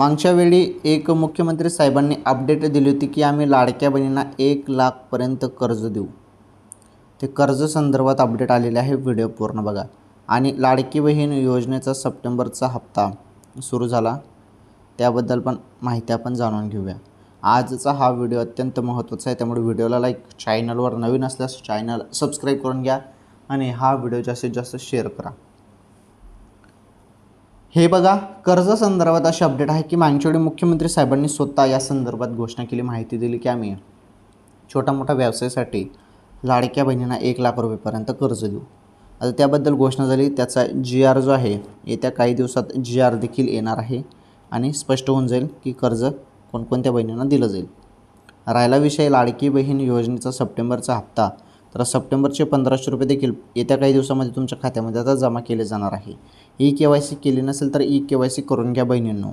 मागच्या वेळी एक मुख्यमंत्री साहेबांनी अपडेट दिली होती की आम्ही लाडक्या बहिणींना एक लाखपर्यंत कर्ज देऊ. ते कर्ज संदर्भात अपडेट आलेले आहे व्हिडिओ पूर्ण बघा. आणि लाडकी बहीण योजनेचा सप्टेंबरचा हप्ता सुरू झाला. त्याबद्दल पण माहिती आपण जाणून घेऊया. आजचा हा व्हिडिओ अत्यंत महत्त्वाचा आहे त्यामुळे व्हिडिओला लाईक चॅनलवर नवीन असल्यास चॅनल सबस्क्राईब करून घ्या आणि हा व्हिडिओ जास्तीत जास्त शेअर करा. हे बघा कर्ज संदर्भात अशी अपडेट आहे की मागच्यावेळी मुख्यमंत्री साहेबांनी स्वतः या संदर्भात घोषणा केली माहिती दिली की आम्ही छोटा मोठा व्यवसायासाठी लाडक्या बहिणींना एक लाख रुपयेपर्यंत कर्ज देऊ. आता त्याबद्दल घोषणा झाली त्याचा जी आर जो आहे येत्या काही दिवसात जी आर देखील येणार आहे आणि स्पष्ट होऊन जाईल की कर्ज कोणकोणत्या बहिणींना दिलं जाईल. राहिला विषय लाडकी बहीण योजनेचा सप्टेंबरचा हप्ता. तर सप्टेंबरचे पंधराशे रुपये देखील येत्या काही दिवसामध्ये तुमच्या खात्यामध्ये आता जमा केले जाणार आहे. ई के वाय सी केली नसेल तर ई के वाय सी करून घ्या बहिणींनो.